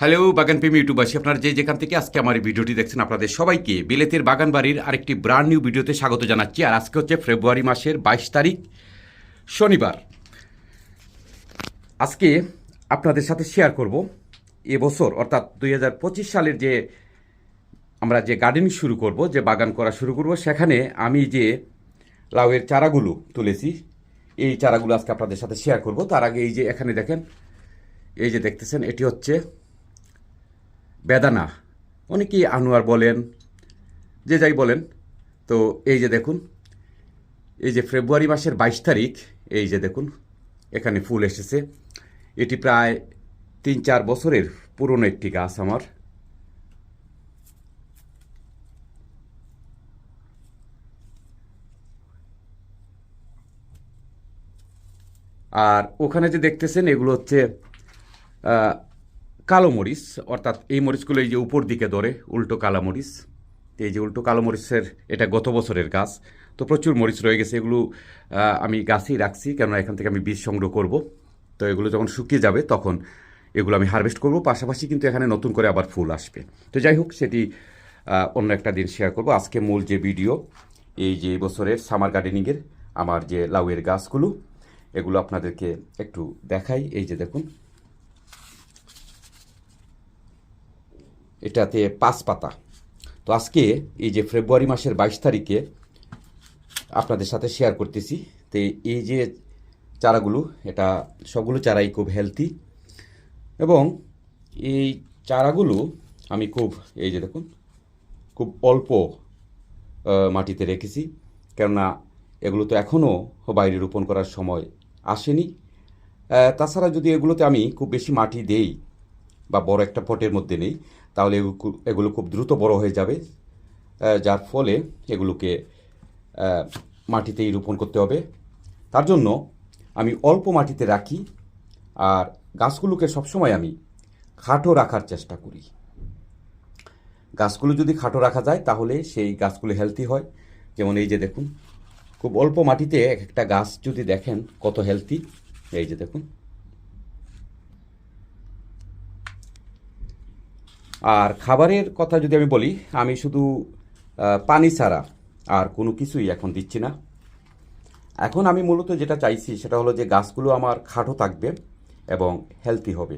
Hello, বাগান প্রেমী ইউটিউবাসী, আপনারা যে যেখান থেকে আজকে আমার এই ভিডিওটি দেখছেন, আপনাদের সবাইকে বিলেতের বাগান বাড়ির আরেকটি ব্রান্ড নিউ ভিডিওতে স্বাগত জানাচ্ছি। আর আজকে হচ্ছে ফেব্রুয়ারি মাসের বাইশ তারিখ, শনিবার। আজকে আপনাদের সাথে শেয়ার করব এবছর, অর্থাৎ দুই হাজার পঁচিশ সালের যে আমরা যে গার্ডেনিং শুরু করব, যে বাগান করা শুরু করব, সেখানে আমি যে লাউয়ের চারাগুলো তুলেছি, এই চারাগুলো আজকে আপনাদের সাথে শেয়ার করব। তার আগে এই যে এখানে দেখেন, এই যে দেখতেছেন, এটি হচ্ছে বেদানা। অনেকেই আনোয়ার বলেন, যে যাই বলেন। তো এই যে দেখুন, এই যে ফেব্রুয়ারি মাসের বাইশ তারিখ, এই যে দেখুন, এখানে ফুল এসেছে। এটি প্রায় তিন চার বছরের পুরনো একটি গাছ আমার। আর ওখানে যে দেখতেছেন, এগুলো হচ্ছে কালো মরিচ, অর্থাৎ এই মরিচগুলো এই যে উপর দিকে ধরে উল্টো কালো মরিচ এই যে উল্টো কালো মরিচের এটা গত বছরের গাছ, তো প্রচুর মরিচ রয়ে গেছে। এগুলো আমি গাছেই রাখছি, কেননা এখান থেকে আমি বীজ সংগ্রহ করব। তো এগুলো যখন শুকিয়ে যাবে তখন এগুলো আমি হারভেস্ট করব। পাশাপাশি কিন্তু এখানে নতুন করে আবার ফুল আসবে। তো যাই হোক, সেটি অন্য একটা দিন শেয়ার করব। আজকে মূল যে ভিডিও এই যে এই বছরের সামার গার্ডেনিংয়ের আমার যে লাউয়ের গাছগুলো, এগুলো আপনাদেরকে একটু দেখাই। এই যে দেখুন এটাতে পাঁচ পাতা। তো আজকে এই যে ফেব্রুয়ারি মাসের বাইশ তারিখে আপনাদের সাথে শেয়ার করতেছি। তো এই যে চারাগুলো, এটা সবগুলো চারাই খুব হেলদি এবং এই চারাগুলো আমি খুব, এই যে দেখুন, খুব অল্প মাটিতে রেখেছি। কেননা এগুলো তো এখনও বাইরে রোপণ করার সময় আসেনি। তাছাড়া যদি এগুলোতে আমি খুব বেশি মাটি দেই বা বড় একটা পটের মধ্যে নেই, তাহলে এগু- এগুলো খুব দ্রুত বড় হয়ে যাবে। যার ফলে এগুলোকে মাটিতেই রোপণ করতে হবে। তার জন্য আমি অল্প মাটিতে রাখি আর গাছগুলোকে সবসময় আমি খাটো রাখার চেষ্টা করি। গাছগুলো যদি খাটো রাখা যায়, তাহলে সেই গাছগুলো হেলদি হয়। যেমন এই যে দেখুন, খুব অল্প মাটিতে এক একটা গাছ যদি দেখেন কত হেলদি এই যে দেখুন। আর খাবারের কথা যদি আমি বলি, আমি শুধু পানি ছাড়া আর কোনো কিছুই এখন দিচ্ছি না। এখন আমি মূলত যেটা চাইছি সেটা হলো যে গাছগুলো আমার খাটো থাকবে এবং হেলদি হবে।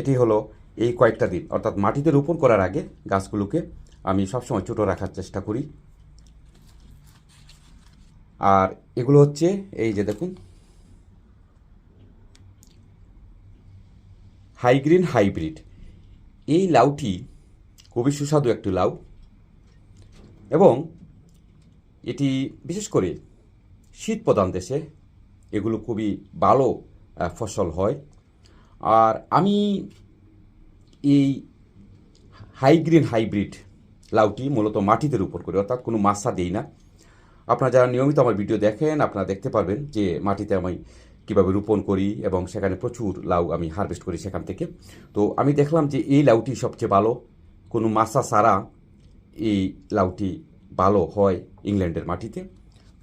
এটি হলো এই কয়েকটা দিন। অর্থাৎ মাটিতে রোপণ করার আগে গাছগুলোকে আমি সবসময় ছোটো রাখার চেষ্টা করি। আর এগুলো হচ্ছে, এই যে দেখুন হাইগ্রিন হাইব্রিড এই লাউটি খুবই সুস্বাদু একটি লাউ এবং এটি বিশেষ করে শীত প্রধান দেশে এগুলো খুবই ভালো ফসল হয়। আর আমি এই হাইগ্রিন হাইব্রিড লাউটি মূলত মাটিতে রোপণ করি, অর্থাৎ কোনো মাসা দেই না। আপনারা যারা নিয়মিত আমার ভিডিও দেখেন, আপনারা দেখতে পারবেন যে মাটিতে আমি কীভাবে রোপণ করি এবং সেখানে প্রচুর লাউ আমি হারভেস্ট করি সেখান থেকে। তো আমি দেখলাম যে এই লাউটি সবচেয়ে ভালো। কোনো মাসা ছাড়া এই লাউটি ভালো হয় ইংল্যান্ডের মাটিতে।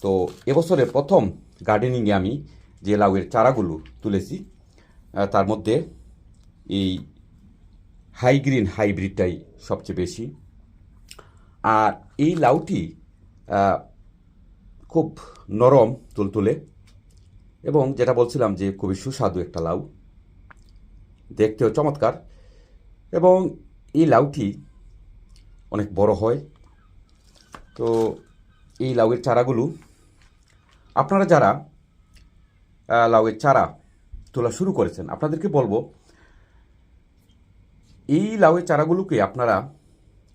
তো এবছরের প্রথম গার্ডেনিংয়ে আমি যে লাউয়ের চারাগুলো তুলেছি তার মধ্যে এই হাইগ্রিন হাইব্রিডটাই সবচেয়ে বেশি। আর এই লাউটি খুব নরম তুলতুলে। এবং যেটা বলছিলাম যে খুবই সুস্বাদু একটা লাউ। দেখতেও চমৎকার এবং এই লাউটি অনেক বড় হয়। তো এই লাউয়ের চারাগুলো আপনারা যারা লাউয়ের চারা তোলা শুরু করেছেন, আপনাদেরকে বলব, এই লাউয়ের চারাগুলোকে আপনারা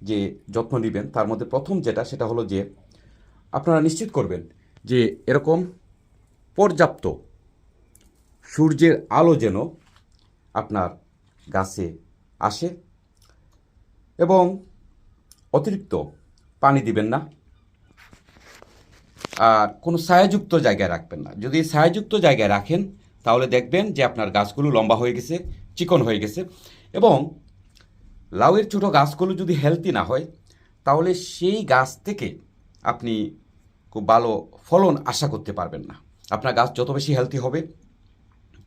যে যত্ন নেবেন, তার মধ্যে প্রথম যেটা, সেটা হলো যে আপনারা নিশ্চিত করবেন যে এরকম পর্যাপ্ত সূর্যের আলো যেন আপনার গাছে আসে এবং অতিরিক্ত পানি দিবেন না। আর কোনো ছায়াযুক্ত জায়গায় রাখবেন না। যদি ছায়াযুক্ত জায়গায় রাখেন, তাহলে দেখবেন যে আপনার গাছগুলো লম্বা হয়ে গেছে, চিকন হয়ে গেছে এবং লাউয়ের ছোটো গাছগুলো যদি হেলদি না হয়, তাহলে সেই গাছ থেকে আপনি খুব ভালো ফলন আশা করতে পারবেন না। আপনার গাছ যত বেশি হেলদি হবে,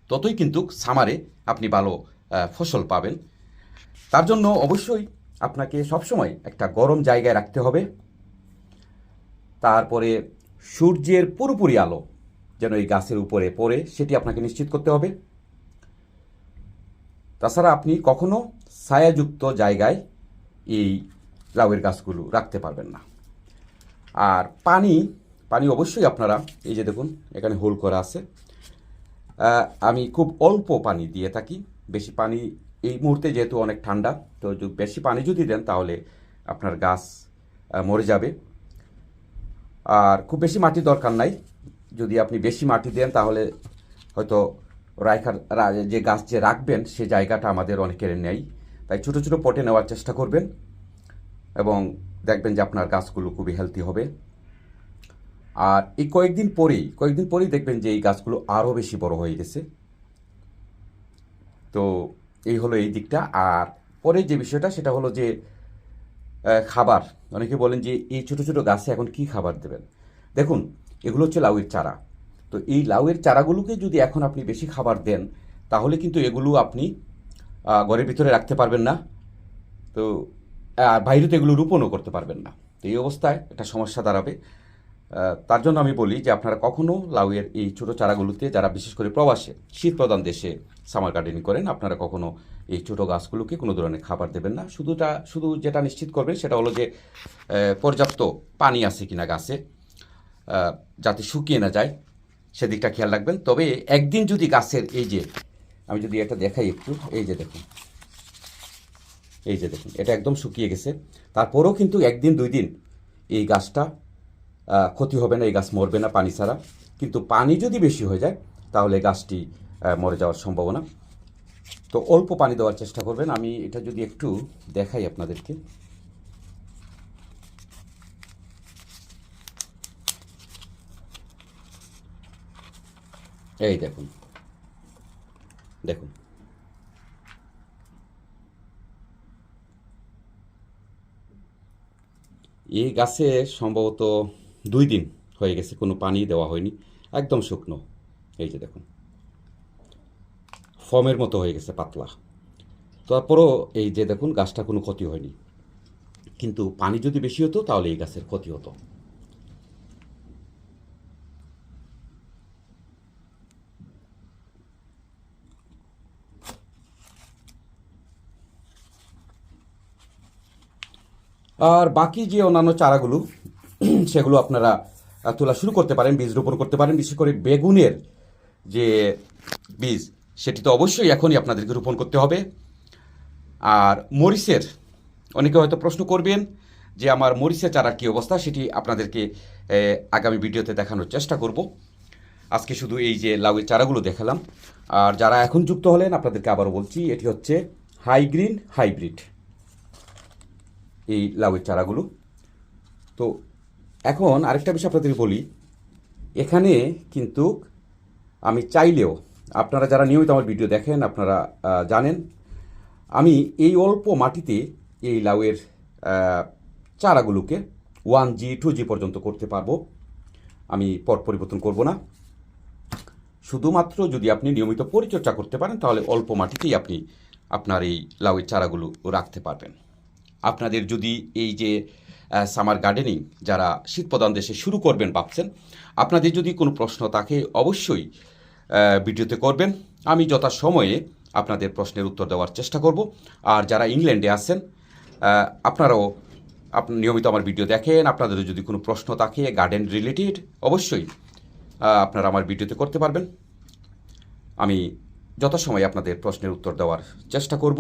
ততই কিন্তু সামারে আপনি ভালো ফসল পাবেন। তার জন্য অবশ্যই আপনাকে সবসময় একটা গরম জায়গায় রাখতে হবে। তারপরে সূর্যের পুরোপুরি আলো যেন এই গাছের উপরে পড়ে, সেটি আপনাকে নিশ্চিত করতে হবে। তাছাড়া আপনি কখনো ছায়াযুক্ত জায়গায় এই লাউয়ের গাছগুলো রাখতে পারবেন না। আর পানি পানি অবশ্যই আপনারা, এই যে দেখুন, এখানে হোল করা আছে। আমি খুব অল্প পানি দিয়ে থাকি, বেশি পানি, এই মুহূর্তে যেহেতু অনেক ঠান্ডা, তো বেশি পানি যদি দেন তাহলে আপনার গাছ মরে যাবে। আর খুব বেশি মাটি দরকার নাই, যদি আপনি বেশি মাটি দেন তাহলে হয়তো রাইখার যে গাছ যে রাখবেন, সে জায়গাটা আমাদের অনেকের নেই। তাই ছোটো ছোটো পটে নেওয়ার চেষ্টা করবেন এবং দেখবেন যে আপনার গাছগুলো খুবই হেলদি হবে। আর এই কয়েকদিন পরেই কয়েকদিন পরেই দেখবেন যে এই গাছগুলো আরও বেশি বড় হয়ে গেছে। তো এই হলো এই দিকটা। আর পরে যে বিষয়টা, সেটা হলো যে খাবার। অনেকে বলেন যে এই ছোট ছোট গাছে এখন কি খাবার দেবেন? দেখুন, এগুলো হচ্ছে লাউয়ের চারা। তো এই লাউয়ের চারাগুলোকে যদি এখন আপনি বেশি খাবার দেন, তাহলে কিন্তু এগুলো আপনি ঘরের ভিতরে রাখতে পারবেন না। তো বাইরে তো এগুলো রোপণও করতে পারবেন না। তো এই অবস্থায় একটা সমস্যা দাঁড়াবে। তার জন্য আমি বলি যে আপনারা কখনো লাউয়ের এই ছোট চারাগুলোতে যারা বিশেষ করে প্রবাসে শীত প্রধান দেশে সামার গার্ডেনিং করেন, আপনারা কখনো এই ছোট গাছগুলোকে কোনো ধরনের খাবার দেবেন না। শুধুটা, শুধু যেটা নিশ্চিত করবেন সেটা হলো যে পর্যাপ্ত পানি আছে কিনা গাছে যাতে শুকিয়ে না যায়, সেদিকটা খেয়াল রাখবেন। তবে একদিন যদি গাছের এই যে, আমি যদি এটা দেখাই একটু, এই যে দেখুন, এই যে দেখুন, এটা একদম শুকিয়ে গেছে। তারপরেও কিন্তু একদিন, দুই দিন এই গাছটা ক্ষতি হবে না, এই গাছ মরবে না পানি ছাড়া। কিন্তু পানি যদি বেশি হয়ে যায়, তাহলে গাছটি মরে যাওয়ার সম্ভাবনা। তো অল্প পানি দেওয়ার চেষ্টা করবেন। আমি এটা যদি একটু দেখাই আপনাদেরকে। এই দেখুন। দেখুন। এই গাছে সম্ভবত দুই দিন হয়ে গেছে, কোনো পানি দেওয়া হয়নি, একদম শুকনো। এই যে দেখুন। ফর্মের মতো হয়ে গেছে, পাতলা। তারপরও এই যে দেখুন, গাছটা কোনো ক্ষতি হয়নি। কিন্তু পানি যদি বেশি হতো, তাহলে এই গাছের ক্ষতি হতো। আর বাকি যে অন্যান্য চারাগুলো সেগুলো আপনারা তোলা শুরু করতে পারেন, বীজ রোপণ করতে পারেন, বিশেষ করে বেগুনের যে বীজ, সেটি তো অবশ্যই এখনই আপনাদেরকে রোপণ করতে হবে। আর মরিচের, অনেকে হয়তো প্রশ্ন করবেন যে আমার মরিচের চারার কী অবস্থা, সেটি আপনাদেরকে আগামী ভিডিওতে দেখানোর চেষ্টা করব। আজকে শুধু এই যে লাউয়ের চারাগুলো দেখালাম। আর যারা এখন যুক্ত হলেন, আপনাদেরকে আবারও বলছি, এটি হচ্ছে হাই গ্রিন হাইব্রিড। এই লাউয়ের চারাগুলো। তো এখন আরেকটা বিষয় আপনাদের বলি। এখানে কিন্তু আমি চাইলেও আপনারা যারা নিয়মিত আমার ভিডিও দেখেন, আপনারা জানেন, আমি এই অল্প মাটিতে এই লাউয়ের চারাগুলোকে ওয়ান জি, টু জি পর্যন্ত করতে পারব। আমি পট পরিবর্তন করব না। শুধুমাত্র যদি আপনি নিয়মিত পরিচর্যা করতে পারেন, তাহলে অল্প মাটিতেই আপনি আপনার এই লাউয়ের চারাগুলো রাখতে পারবেন। আপনাদের যদি এই যে সামার গার্ডেনিং যারা শীতপ্রধান দেশে শুরু করবেন ভাবছেন, আপনাদের যদি কোনো প্রশ্ন থাকে অবশ্যই ভিডিওতে করবেন। আমি যথাসময়ে আপনাদের প্রশ্নের উত্তর দেওয়ার চেষ্টা করব। আর যারা ইংল্যান্ডে আছেন আপনারাও আপনি নিয়মিত আমার ভিডিও দেখেন। আপনাদের যদি কোনো প্রশ্ন থাকে গার্ডেন রিলেটেড অবশ্যই আপনারা আমার ভিডিওতে করতে পারবেন। আমি যথাসময়ে আপনাদের প্রশ্নের উত্তর দেওয়ার চেষ্টা করব।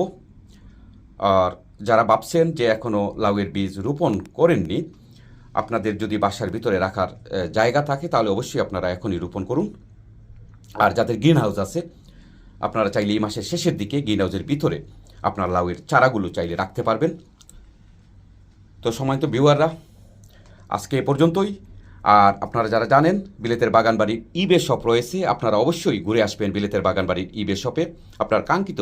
আর যারা ভাবছেন যে এখনও লাউয়ের বীজ রোপণ করেননি, আপনাদের যদি বাসার ভিতরে রাখার জায়গা থাকে, তাহলে অবশ্যই আপনারা এখনই রোপণ করুন। আর যাদের গ্রিন হাউস আছে, আপনারা চাইলে এই মাসের শেষের দিকে গ্রিন হাউসের ভিতরে আপনার লাউয়ের চারাগুলো চাইলে রাখতে পারবেন। তো সময় তো ভিউয়াররা আজকে এ পর্যন্তই। আর আপনারা যারা জানেন, বিলেতের বাগানবাড়ির ইবে শপ রয়েছে, আপনারা অবশ্যই ঘুরে আসবেন বিলেতের বাগানবাড়ির ইবে শপে আপনার কাঙ্ক্ষিত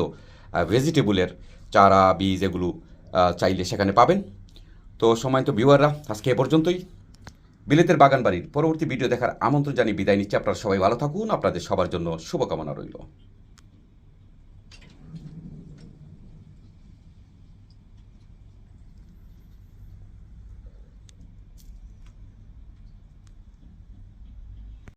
ভেজিটেবলের চারা, বীজ এগুলো চাইলে সেখানে পাবেন। তো সময় তো ভিউয়াররা আজকে এ পর্যন্তই। বিলেতের বাগান বাড়ির পরবর্তী ভিডিও দেখার আমন্ত্রণ জানিয়ে বিদায় নিচ্ছি। আপনারা সবাই ভালো থাকুন। আপনাদের সবার জন্য শুভকামনা রইল।